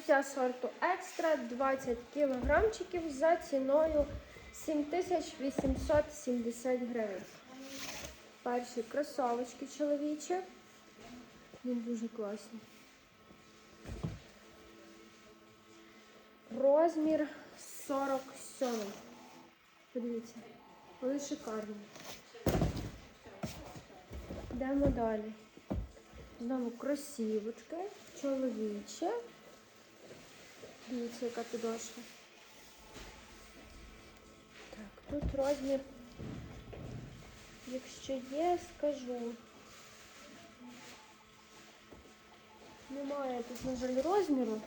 Взуття сорту екстра 20 кілограмчиків за ціною 7870 гривень. Перші кросовочки чоловічі. Він дуже класний. Розмір 47. Подивіться, вони шикарні. Йдемо далі. Знову кросівочки, чоловічі. Дивіться, яка підошва. Так, тут розмір. Якщо є, скажу. Немає тут, на жаль, розміру.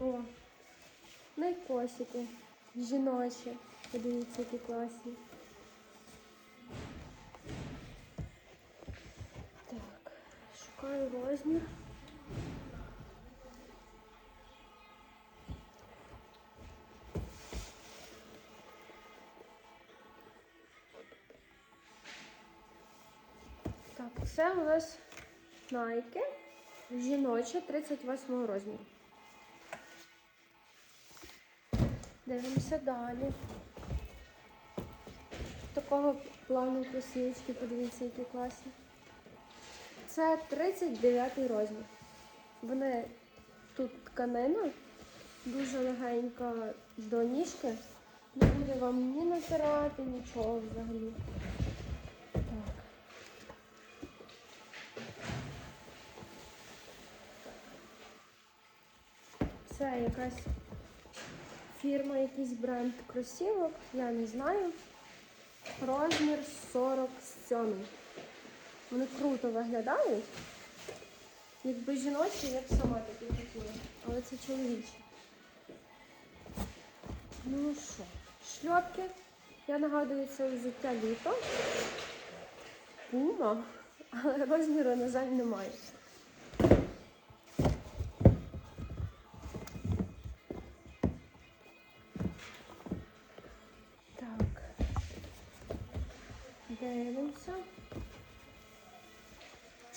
О, найкосики. Жіночі. Подивіться, які класні. Шукаю розмір. Так, це у нас Nike жіноча 38 розміру. Дивимося далі. Такого плану кросівочки, подивіться, які класні. Це 39 розмір. Вони тут тканина, дуже легенька до ніжки. Не буде вам ні натирати, нічого взагалі. Так. Це якась фірма, якийсь бренд кросівок, я не знаю. Розмір 47. Вони круто виглядають. Якби жіночі, я б сама такі хотіла. Але це чоловічі. Ну що, шльопки. Я нагадую, це взуття літо. Пума, але розміру, на жаль, немає.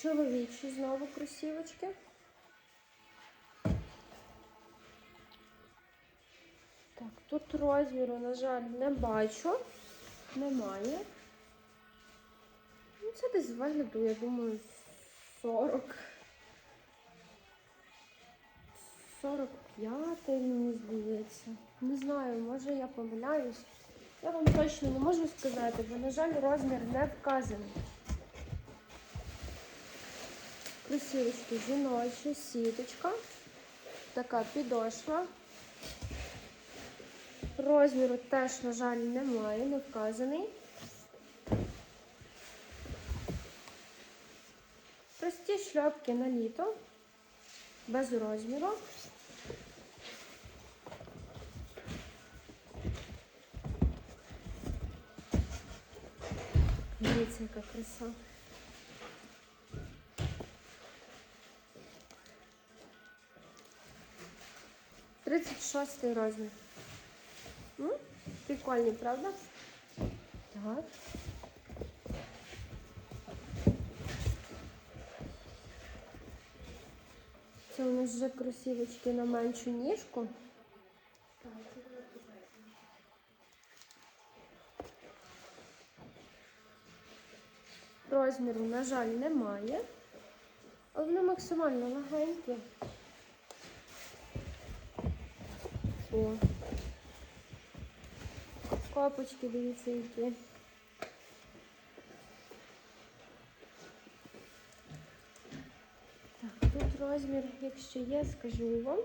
Чоловічі знову кросівочки. Так, тут розміру, на жаль, не бачу. Немає. Ну, це десь вигляду, я думаю, 40. 45, мені здається. Не знаю, може я помиляюсь. Я вам точно не можу сказати, бо, на жаль, розмір не вказаний. Кросівочки жіночі, сіточка, така підошва. Розміру теж, на жаль, немає, не вказаний. Прості шльопки на літо, без розміру. Дивіться, яка краса. Тридцять шостий розмір. М? Прикольний, правда? Так. Це у нас вже кросівочки на меншу ніжку. Розміру, на жаль, немає, але вони максимально легенькі. О. Копочки, дивіться, які. Так, тут розмір, якщо є, скажу вам.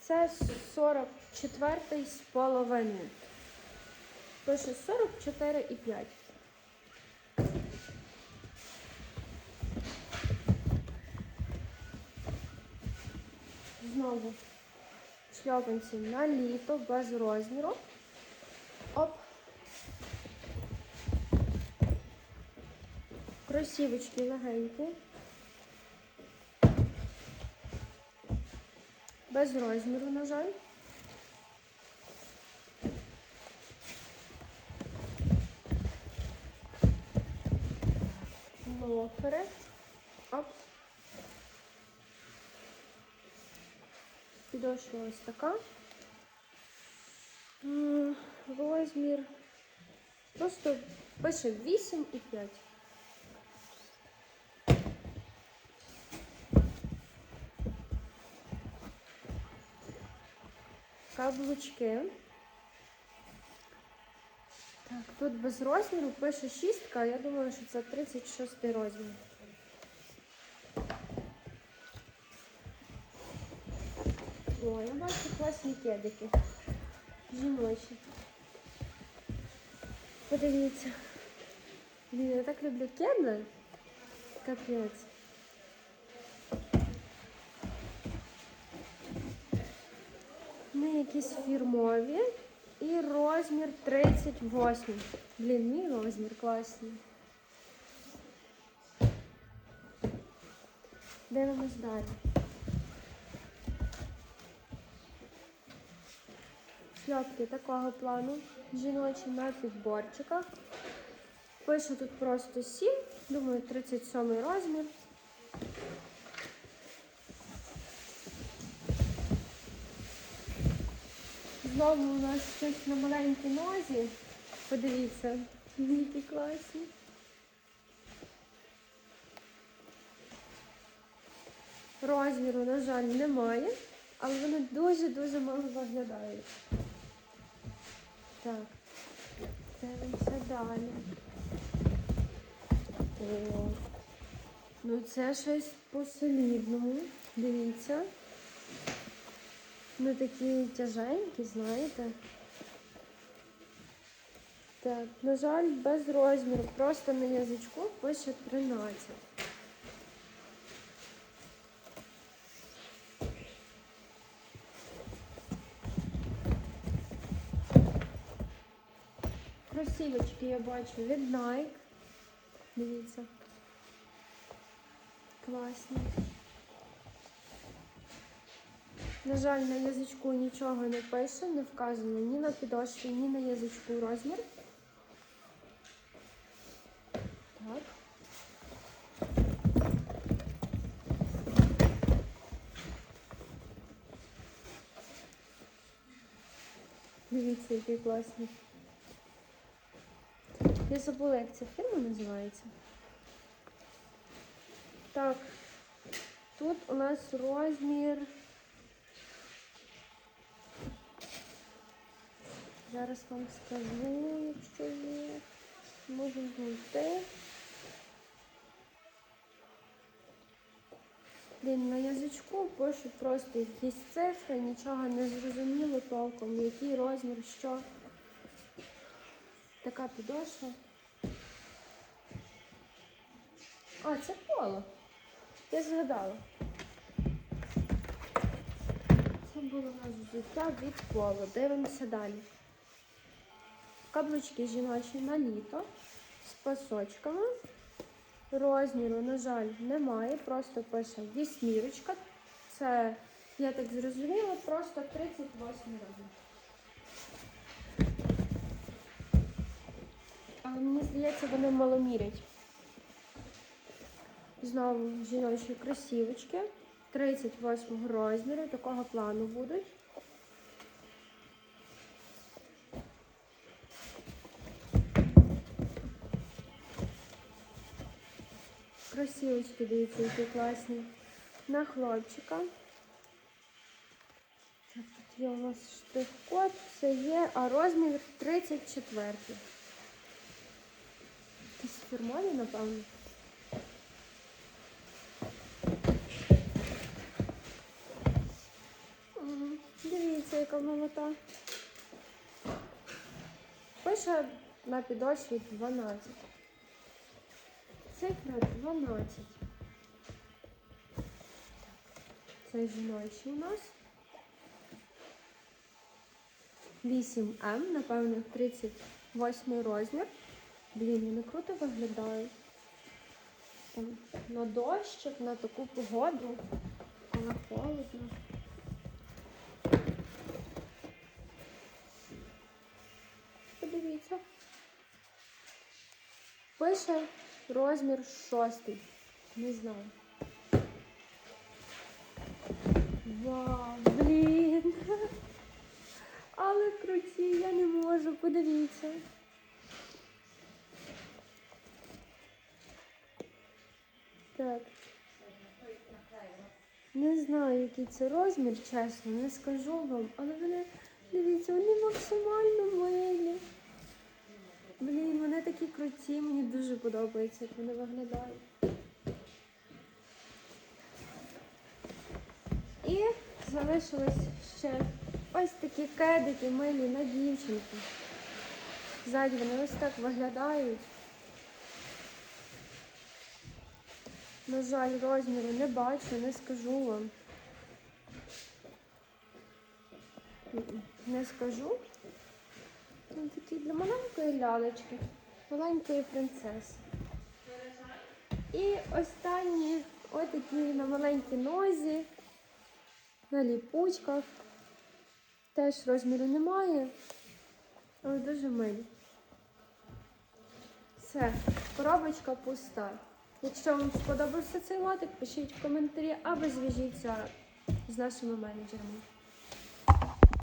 Це 44 з половиною. Пише 44,5. Знову шльопанці на літо без розміру. Оп. Кросівочки легенькі. Без розміру, на жаль. лофери. Оп. Підошва ось така. Розмір. Просто пише 8 і 5. Каблучки. Так, тут без розміру пише шістка, я думаю, що це 36 розмір. Класні кедики. Жіночі. Подивіться. Блін, я так люблю кеди. Капець. Ми якісь фірмові. І розмір 38. Блін, мій розмір класний. Дивимось далі. Шльопки такого плану. Жіночі на підборчиках. Пише тут просто 7, думаю, 37 розмір. Знову у нас щось на маленькій нозі. Подивіться, які класні. Розміру, на жаль, немає, але вони дуже-дуже мало виглядають. Так, дивимося далі. О, ну це щось по-солідному. Дивіться. Ну такі тяженькі, знаєте. Так, на жаль, без розміру. Просто на язичку пише 13. Кросівочки я бачу від Nike. Дивіться. Класні. На жаль, на язичку нічого не пише, не вказано ні на підошві, ні на язичку розмір. Так. Дивіться, який класний. Я забула, як ця фірма називається. Так, тут у нас розмір. Зараз вам скажу, якщо є. Можу знайти. Блін, на язичку пишу просто якісь цифри, нічого не зрозуміло толком, який розмір, що. Така підошва. А, це поло. Я згадала. Це було у нас взуття від поло. Дивимося далі. Каблучки жіночі на літо з пасочками. Розміру, на жаль, немає, просто пише вісьмірочка. Це, я так зрозуміла, просто 38 розмір. Але мені здається, вони маломірять. Знову жіночі кросівочки 38 розміру, такого плану будуть. Кросівочки, дивіться, які класні. На хлопчика. Так, тут є у нас штрих-код, це є, а розмір 34. Якісь фірмові, напевно. М, Дивіться, яка молота. Пише на підошві 12. Цифра 12. Це жіночий у нас. 8М, напевно, 38 розмір. Блін, вони круто виглядають. Там, на дощик, на таку погоду, коли холодно. Подивіться. Пише розмір шостий. Не знаю. Вау, блін. Але круті, я не можу, подивіться. Так. Не знаю, який це розмір, чесно, не скажу вам, але вони, дивіться, вони максимально милі. Блін, вони такі круті, мені дуже подобається, як вони виглядають. І залишилось ще ось такі кедики милі на дівчинку. Ззаді вони ось так виглядають. На жаль, розміру не бачу, не скажу вам. Не скажу. Такий для маленької лялечки, маленької принцеси. І останні отакі на маленькій нозі, на ліпучках. Теж розміру немає, але дуже милі. Все, коробочка пуста. Якщо вам сподобався цей лотик, пишіть в коментарі або зв'яжіться з нашими менеджерами.